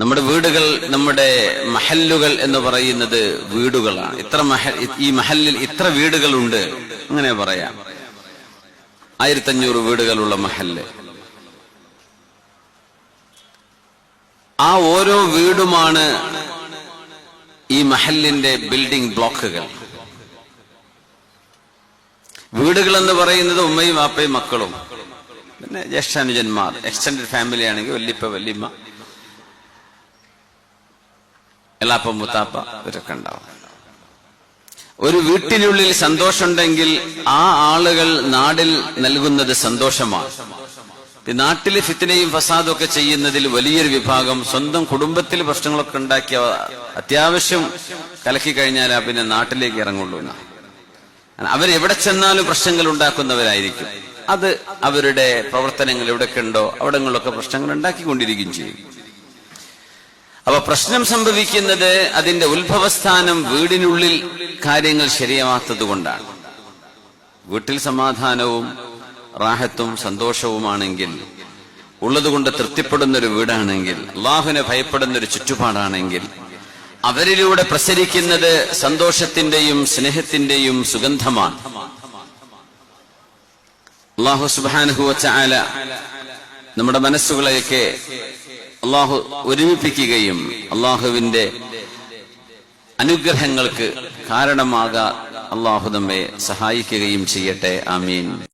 നമ്മുടെ വീടുകൾ നമ്മുടെ മഹല്ലുകൾ എന്ന് പറയുന്നത് വീടുകളാണ്. ഇത്ര മഹൽ ഈ മഹല്ലിൽ ഇത്ര വീടുകളുണ്ട്. അങ്ങനെ പറയാം. ആയിരത്തഞ്ഞൂറ് വീടുകളുള്ള മഹല്ല്. ആ ഓരോ വീടുമാണ് ഈ മഹല്ലിന്റെ ബിൽഡിംഗ് ബ്ലോക്കുകൾ. വീടുകൾ എന്ന് പറയുന്നത് ഉമ്മയും വാപ്പയും മക്കളും. പിന്നെ ജ്യേഷ്ഠാനുജന്മാർ എക്സ്റ്റൻഡ് ഫാമിലി ആണെങ്കിൽ വല്യപ്പ വല്യമ്മ. എളാപ്പ മുത്താപ്പ ഇവരൊക്കെ ഉണ്ടാവും. ഒരു വീട്ടിനുള്ളിൽ സന്തോഷമുണ്ടെങ്കിൽ ആ ആളുകൾ നാടിൽ നൽകുന്നത് സന്തോഷമാണ്. ഈ നാട്ടിലെ ഫിത്തിനെയും ഫസാദും ഒക്കെ ചെയ്യുന്നതിൽ വലിയൊരു വിഭാഗം സ്വന്തം കുടുംബത്തിൽ പ്രശ്നങ്ങളൊക്കെ ഉണ്ടാക്കിയ അത്യാവശ്യം കലക്കി കഴിഞ്ഞാൽ പിന്നെ നാട്ടിലേക്ക് ഇറങ്ങുള്ളൂ അവരെവിടെ ചെന്നാലും പ്രശ്നങ്ങൾ ഉണ്ടാക്കുന്നവരായിരിക്കും. അത് അവരുടെ പ്രവർത്തനങ്ങൾ എവിടെയൊക്കെ ഉണ്ടോ അവിടങ്ങളിലൊക്കെ പ്രശ്നങ്ങൾ ഉണ്ടാക്കിക്കൊണ്ടിരിക്കുകയും ചെയ്യും. അപ്പൊ പ്രശ്നം സംഭവിക്കുന്നത് അതിന്റെ ഉത്ഭവസ്ഥാനം വീടിനുള്ളിൽ കാര്യങ്ങൾ ശരിയാവാത്തത് കൊണ്ടാണ്. വീട്ടിൽ സമാധാനവും റാഹത്തും സന്തോഷവുമാണെങ്കിൽ ഉള്ളതുകൊണ്ട് തൃപ്തിപ്പെടുന്ന ഒരു വീടാണെങ്കിൽ അള്ളാഹുവിനെ ഭയപ്പെടുന്ന ഒരു ചുറ്റുപാടാണെങ്കിൽ അവരിലൂടെ പ്രസരിക്കുന്നത് സന്തോഷത്തിന്റെയും സ്നേഹത്തിന്റെയും സുഗന്ധമാണ്. അള്ളാഹു സുബാനുഹുവച്ച ആല നമ്മുടെ മനസ്സുകളെയൊക്കെ അള്ളാഹു ഒരുമിപ്പിക്കുകയും അള്ളാഹുവിന്റെ അനുഗ്രഹങ്ങൾക്ക് കാരണമാകാ അള്ളാഹു നമ്മെ സഹായിക്കുകയും ചെയ്യട്ടെ. ആമീൻ.